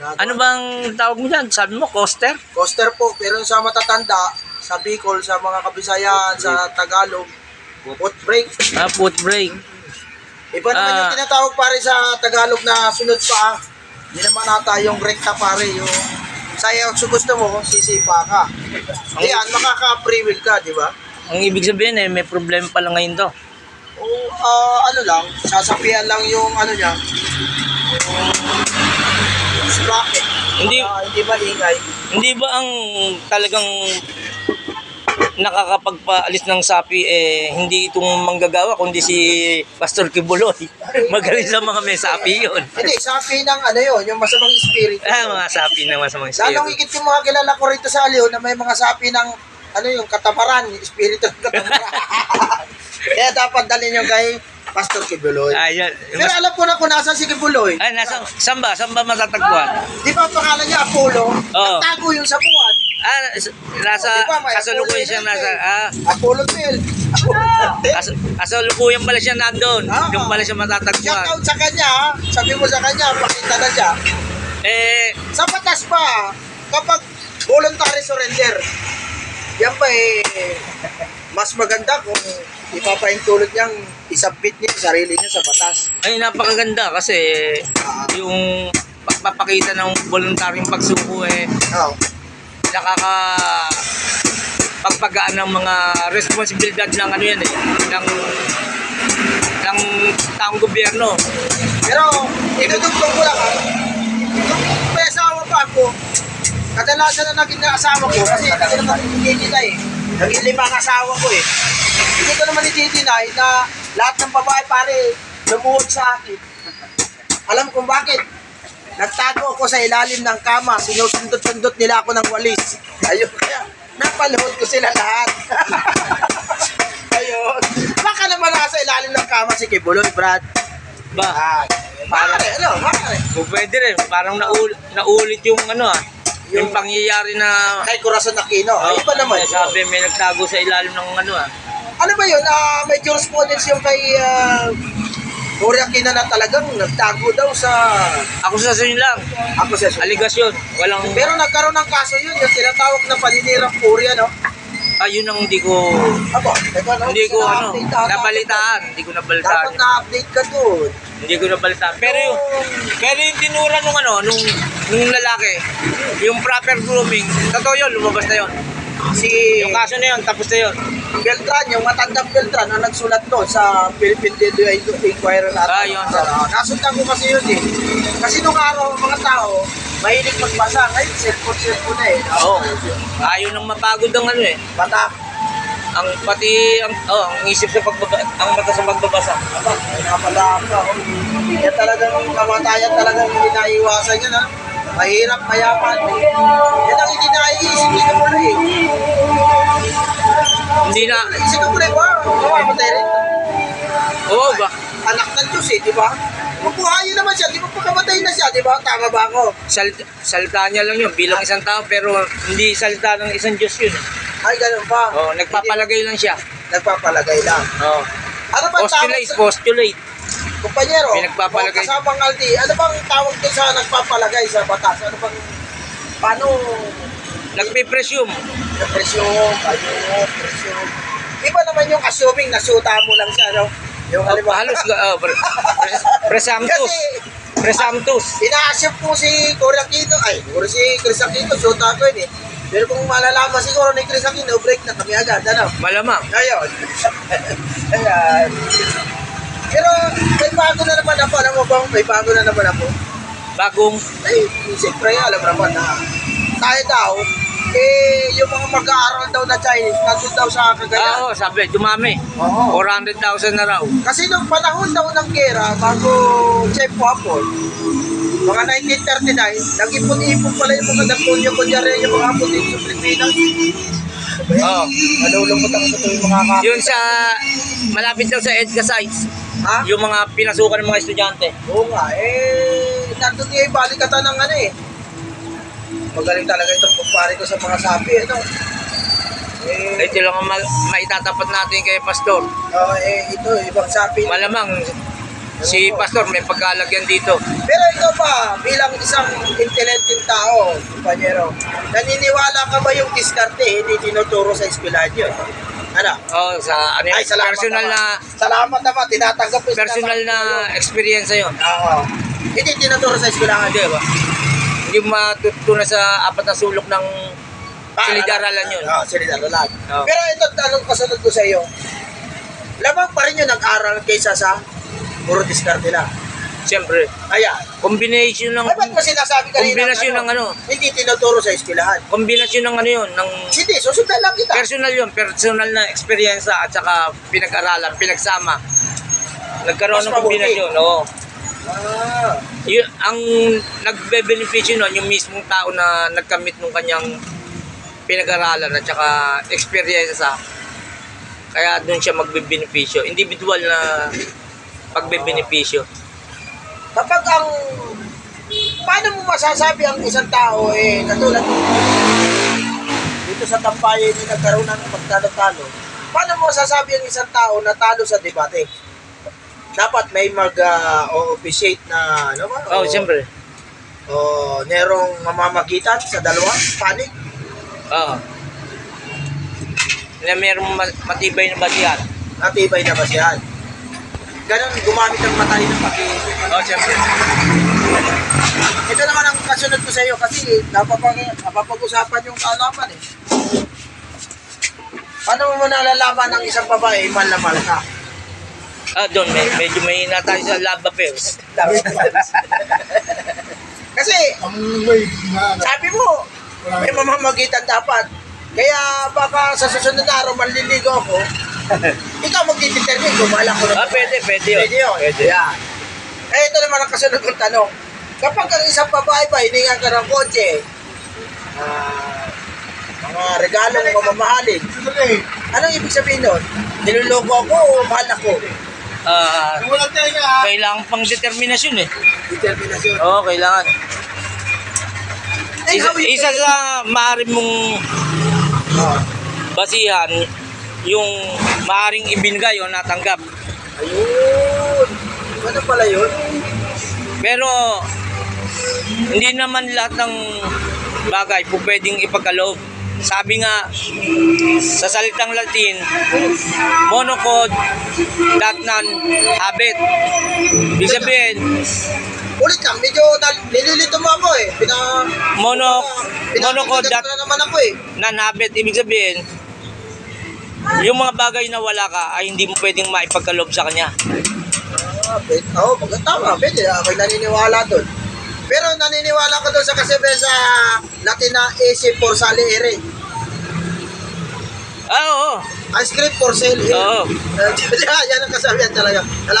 Ano bang tawag mo dyan? Sabi mo, coaster? Coaster po, pero sa matatanda, sa Bicol, sa mga Kabisayan, sa Tagalog, foot brake. Ah, foot brake. Iba naman Ah. yung tinatawag pare sa Tagalog na sunod pa. Hindi naman ata yung rekta pare, yung saya kung gusto mo, sisipa ka. Ayan, makaka-free wheel ka, di ba? Ang ibig sabihin eh, may problema pala ngayon to. O ah, ano lang, sasapian lang yung ano niya, yung sprocket. Hindi- Para hindi maingay. Hindi ba ang talagang nakakapagpaalis ng sapi eh hindi itong manggagawa kundi si Pastor Kibuloy. Magaling sa mga may sapi yun. Hindi, sapi ng ano yun, yung masamang spirit. Ah, mga sapi na masamang Lalong spirit. higit yung mga kilala ko rito sa Aliw na may mga sapi ng ano yung katamaran, yung espiritu ng katamaran. Kaya dapat dalhin yung kay Pastor Kibuloy. Ah, yan. Pero alam ko na kung nasan si Kibuloy. Ay, nasa, saan ba? Saan ba matatagpuan? Di ba ang pangalan niya Apollo? Oo. Nagtago yung sa buwan. Ah, nasa, Di ba, may kasalukuyan siya nasa, ah, Apollo 12. Apollo 12. kas, kasalukuyan pala siya nandun. Ah. Doon pala siya Shout matatagpuan. out sa kanya, ha? sabi mo sa kanya, pakita na siya. Eh, Sa batas pa, kapag voluntary surrender, yan pa eh, mas maganda kung ipapaintulot niyang isubmit niya yung sarili niya sa batas. ay napakaganda kasi Ah, yung pagpapakita ng voluntaryong pagsuko eh, oh. nakaka pagpagaan ng mga responsibilidad ng ano yan eh, ng ng taong gobyerno. Pero, idudugtong ko lang ha, nung may asawa pa ako, kadalasan na naging asawa ko, kasi hindi ko naman eh. Naging lima ang asawa ko eh. Hindi ko naman i-deny na lahat ng babae pare lumuhod sa akin. Alam kung bakit? Nagtago ako sa ilalim ng kama, sinusundot-sundot nila ako ng walis. Ayun, kaya napaluhod ko sila lahat. Ayun. Baka naman nasa ilalim ng kama si Kibuloy, Brad. Ba, Ah, pare, ano, pare. kung pwede rin, parang naul, naulit yung ano ah, yung, Yung- pangyayari na Kay Corazon Aquino. Oh, iba naman. Sabi may nagtago sa ilalim ng ano ah. Ano ba yun? Ah, may jurisprudence yung kay uh, Cory Aquino na talagang nagtago daw sa Akusasyon lang, akusasyon. aligasyon, walang Pero nagkaroon ng kaso yun, yung tinatawag na paninirang Cory, ano? ayun ang hindi ko Abo, teka, no? hindi ko ano, nabalitaan, hindi ko Dapat nabalitaan. na-update ka doon. Hindi ko nabalitaan. Pero yung pero yung tinura nung ano, nung nung lalaki, yung proper grooming, totoo yun, lumabas na yun. Si Yung kaso na yun, tapos na yun. Beltran, yung matandang Beltran na nagsulat doon sa Philippine Daily Inquirer natin. Ah, yun. Ah, nasundan ko kasi yun eh. Kasi nung araw, mga tao, mahilig magbasa. Ngayon, cellphone-cellphone na eh. Oo. Ayaw nang mapagod ang ano eh. Bata. Ang pati ang oh, ang isip sa pagbaba, ang mata sa pagbabasa. Aba, napala oh. Yan talagang kamatayan talagang hindi naiiwasan yan ha. Mahirap, mayaman. Yan ang hindi naiisip ni Kamuloy eh. Hindi na Si Kamuloy ba? Mamamatay rin. Oo ba? Anak ng Diyos eh, di ba? Mabuhayin naman siya, di ba pagkamatay na siya, di ba? Tama ba ako? Salita, salita niya lang yun bilang isang tao pero hindi salita ng isang Diyos yun. Ay, ganun ba? Oh, nagpapalagay lang siya. Nagpapalagay lang. Oh. Ano ba tawag Postulate, sa... postulate. Kumpanyero, May nagpapalagay. o kasamang Aldi, ano bang tawag doon sa nagpapalagay sa batas? Ano bang... Paano... Nagpe-presume. presyo, kayo, presyo. Iba naman yung assuming na suta mo lang siya, no? Yung Oh, halimbawa. halos uh, pres- presumptus. Kasi, Presumptus. ina-assume po si Cory Aquino, ay, siguro si Chris Aquino, suta ko yun eh. Pero kung malalaman siguro ni Chris Aquino, break na kami agad, ano? Malamang. Ayun. Ayan. Pero may bago na naman ako. Alam mo bang may bago na naman ako? Bagong Ay, siyempre, alam naman na tayo daw, eh, yung mga mag-aaral daw na Chinese, nandun daw sa Ah, Cagayan. oo, sabi, dumami. Oo. 400,000 na raw. Kasi nung panahon daw ng gera, bago Chef Wapol, mga 1939, nag-ipon-ipon pala yung mga Antonio Collaria, yung mga hapon dito sa Pilipinas. Oo. Nalulungkot ako sa tuwing mga kapit. Yun sa, malapit daw sa EDCA sites, Ha? yung mga pinasukan ng mga estudyante. Oo nga, eh, nandun nga yung balikatan ng ano eh. Magaling talaga itong kumpare ko sa mga sapi, ano. Eh, Ito lang ang ma- maitatapat natin kay Pastor. oh, eh, ito, ibang sapi. Malamang, Si Pastor may pagkalagyan dito. Pero ikaw pa, bilang isang intelligent tao, kumpanyero, naniniwala ka ba yung diskarte hindi tinuturo sa eskwelahan yun? Ano? Oh, sa ano, yun, Ay, salamat personal naman. na Salamat naman, tinatanggap ko. personal na experience 'yon. Oo. Hindi tinuturo sa eskwelahan. Hindi ba? Hindi matutunan sa apat na sulok ng silid-aralan yun. Oo, silid-aralan. Oo. Pero ito, tanong kasunod ko sa iyo. Lamang pa rin yun nag-aral kaysa sa puro diskarte lang. Siyempre, Ayan. combination ng Ay, ba't mo sinasabi kanina? Kombinasyon ng ano? Hindi tinuturo sa eskwelahan. kombinasyon ng ano 'yun, ng Hindi, susundan lang kita. personal 'yun, personal na experience at saka pinag-aralan, pinagsama. Nagkaroon Mas ng kombinasyon, oo. Ah. Yun, ang nagbe-beneficio nun, yung mismong tao na nagkamit ng kanyang pinag-aralan at saka experience kaya doon siya magbe-beneficio. Individual na pagbe-beneficio. Kapag ang... Paano mo masasabi ang isang tao eh, katulad dito sa Tampayan yung nagkaroon ng pagtalo-talo, paano mo masasabi ang isang tao na talo sa debate? Dapat may mag-officiate na, ano ba? Oh, O- siyempre. O nerong mamamagitan sa dalawa, panig. Oo. Na mayroong ma- matibay na basihan. Natibay na ba siya? Ganon, gumamit ng matay ng pag-iisip. Oh, siyempre. Ito naman ang kasunod ko sa iyo kasi napapag napapag-usapan yung kalaban eh. Paano mo nalalaman ng isang babae mahal na mahal ka? Ah, doon, may, medyo may tayo sa lava pairs. kasi sabi mo, may mamamagitan dapat. Kaya baka sa susunod na araw manliligo ako, ikaw magdidetermine kung mahal ako Ah, pwede, pwede yun. Pwede yun. Pwede. Yan. Eh, ito naman ang kasunod kong tanong. Kapag ang isang babae ba, hiningan ka ng kotse, ah, mga regalong mamamahalin, anong ibig sabihin nun? Niloloko ako o mahal ako? Ah, kailangan pang determinasyon eh. Determinasyon. Oo, kailangan. Isa, isa sa maaari mong Ah, basihan, yung maaring ibinigay o natanggap. ayun. Ano pala yun? Pero, hindi naman lahat ng bagay po pwedeng ipagkaloob. Sabi nga, sa salitang Latin, monocode, datnan, habit. Ibig sabihin, Ulit lang, medyo nililito mo ako eh. Pina, mono, pina, monocode, dat, na naman ako eh. non-habit. Ibig sabihin, yung mga bagay na wala ka ay hindi mo pwedeng maipagkaloob sa kanya. Ah, pwede. Oo, oh, tama, pwede. Ako'y naniniwala doon. Pero naniniwala ko doon sa kasi sa Latin na AC for sale ere. Ah, oo. Ang script for sale ere. Oo. yan ang kasabihan talaga. Alam